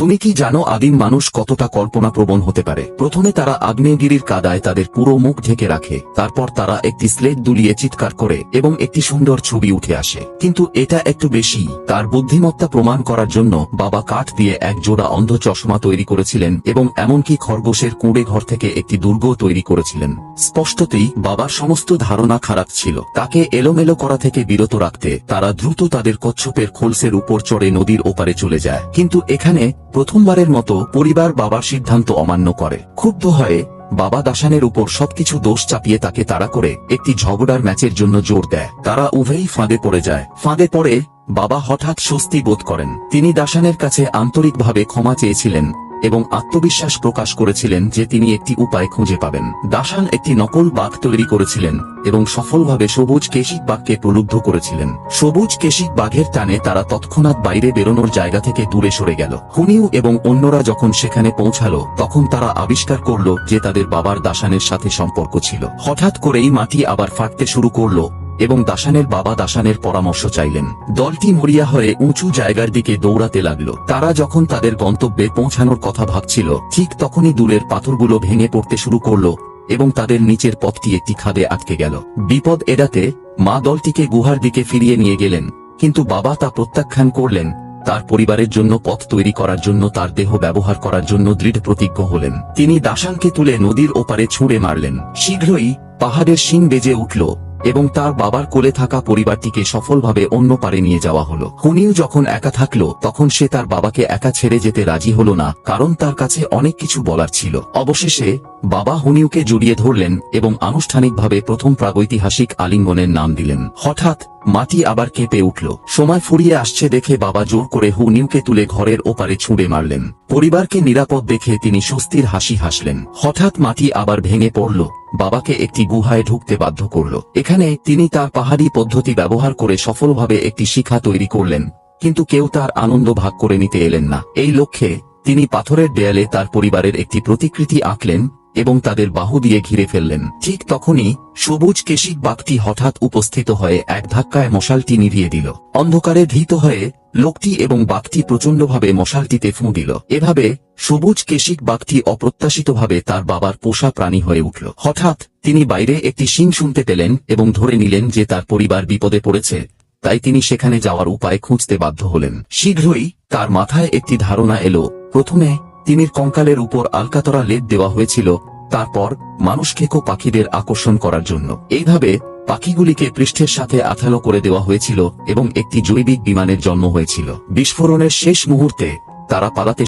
তুমি কি জানো আদিম মানুষ কতটা কল্পনা প্রবণ হতে পারে? প্রথমে তারা আগ্নেয়গিরির কাদায় তাদের পুরো মুখ ঢেকে রাখে, তারপর তারা একটি স্লেট দুলিয়ে চিৎকার করে এবং একটি সুন্দর ছবি উঠে আসে। কিন্তু এটা একটু বেশি। তার বুদ্ধিমত্তা প্রমাণ করার জন্য বাবা কাঠ দিয়ে এক জোড়া অন্ধ চশমা তৈরি করেছিলেন এবং এমনকি খরগোশের কুঁড়ে ঘর থেকে একটি দুর্গ তৈরি করেছিলেন। স্পষ্টতই বাবার সমস্ত ধারণা খারাপ ছিল। তাকে এলোমেলো করা থেকে বিরত রাখতে তারা দ্রুত তাদের কচ্ছপের খোলসের উপর চড়ে নদীর ওপারে চলে যায়। কিন্তু এখানে প্রথমবারের মতো পরিবার বাবার সিদ্ধান্ত অমান্য করে। ক্ষুব্ধ হয়ে বাবা দাসানের উপর সবকিছু দোষ চাপিয়ে তাকে তাড়া করে একটি ঝগড়ার ম্যাচের জন্য জোর দেয়। তারা উভয়ই ফাঁদে পড়ে যায়। ফাঁদে পড়ে বাবা হঠাৎ স্বস্তি বোধ করেন। তিনি দাসানের কাছে আন্তরিকভাবে ক্ষমা চেয়েছিলেন। এবং আত্মবিশ্বাস প্রকাশ করেছিলেন যে তিনি একটি উপায় খুঁজে পাবেন। দাসান একটি নকল বাঘ তৈরি করেছিলেন এবং সফলভাবে সবুজ কেশিক বাঘকে প্রলুব্ধ করেছিলেন। সবুজ কেশিক বাঘের টানে তারা তৎক্ষণাৎ বাইরে বেরোনোর জায়গা থেকে দূরে সরে গেল। হুনিউ এবং অন্যরা যখন সেখানে পৌঁছালো, তখন তারা আবিষ্কার করল যে তাদের বাবার দাসানের সাথে সম্পর্ক ছিল। হঠাৎ করেই মাটি আবার ফাটতে শুরু করল এবং দাসানের বাবা দাসানের পরামর্শ চাইলেন। দলটি মরিয়া হয়ে উঁচু জায়গার দিকে দৌড়াতে লাগল। তারা যখন তাদের গন্তব্যে পৌঁছানোর কথা ভাবছিল, ঠিক তখনই দূরের পাথরগুলো ভেঙে পড়তে শুরু করল এবং তাদের নিচের পথটি একটি খাদে আটকে গেল। বিপদ এড়াতে মা দলটিকে গুহার দিকে ফিরিয়ে নিয়ে গেলেন, কিন্তু বাবা তা প্রত্যাখ্যান করলেন। তার পরিবারের জন্য পথ তৈরি করার জন্য তার দেহ ব্যবহার করার জন্য দৃঢ় প্রতিজ্ঞ হলেন। তিনি দাসানকে তুলে নদীর ওপারে ছুঁড়ে মারলেন। শীঘ্রই পাহাড়ের শিং বেজে উঠল। এবং তার বাবার কোলে থাকা পরিবারটিকে সফলভাবে অন্য পারে নিয়ে যাওয়া হলো। হুনিও যখন একা থাকল, তখন সে তার বাবাকে একা ছেড়ে যেতে রাজি হলো না, কারণ তার কাছে অনেক কিছু বলার ছিল। অবশেষে, বাবা হুনিউকে জড়িয়ে ধরলেন এবং আনুষ্ঠানিকভাবে প্রথম প্রাগৈতিহাসিক আলিঙ্গনের নাম দিলেন। হঠাৎ, মাটি আবার কেঁপে উঠল। সময় ফুরিয়ে আসছে দেখে বাবা জোর করে হুনিউকে তুলে ঘরের ওপারে ছুঁড়ে মারলেন। পরিবারকে নিরাপদ দেখে তিনি স্বস্তির হাসি হাসলেন। হঠাৎ মাটি আবার ভেঙে পড়ল। বাবাকে একটি গুহায় ঢুকতে বাধ্য করল। এখানে তিনি তার পাহাড়ি পদ্ধতি ব্যবহার করে সফলভাবে একটি শিখা তৈরি করলেন, কিন্তু কেউ তার আনন্দ ভাগ করে নিতে এলেন না। এই লক্ষ্যে তিনি পাথরের দেয়ালে তার পরিবারের একটি প্রতিকৃতি আঁকলেন এবং তাদের বাহু দিয়ে ঘিরে ফেললেন। ঠিক তখনই সবুজ কেশিক বাঘটি হঠাৎ উপস্থিত হয়ে এক ধাক্কায় মশালটি নিভিয়ে দিল। অন্ধকারে ভীত হয়ে লোকটি এবং বাঘটি প্রচণ্ডভাবে মশালটিতে ফুঁ দিল। এভাবে সবুজ কেশিক বাঘটি অপ্রত্যাশিতভাবে তার বাবার পোষা প্রাণী হয়ে উঠল। হঠাৎ তিনি বাইরে একটি শিং শুনতে পেলেন এবং ধরে নিলেন যে তার পরিবার বিপদে পড়েছে, তাই তিনি সেখানে যাওয়ার উপায় খুঁজতে বাধ্য হলেন। শীঘ্রই তার মাথায় একটি ধারণা এলো। প্রথমে তিমির কঙ্কালের উপর আলকাতরা লেদ দেওয়া হয়েছিল, তারপর মানুষ খেকো পাখিদের আকর্ষণ করার জন্য। এইভাবে পাখিগুলিকে পৃষ্ঠের সাথে আথালো করে দেওয়া হয়েছিল এবং একটি জৈবিক বিমানের জন্ম হয়েছিল। বিস্ফোরণের শেষ মুহূর্তে তারা পালাতে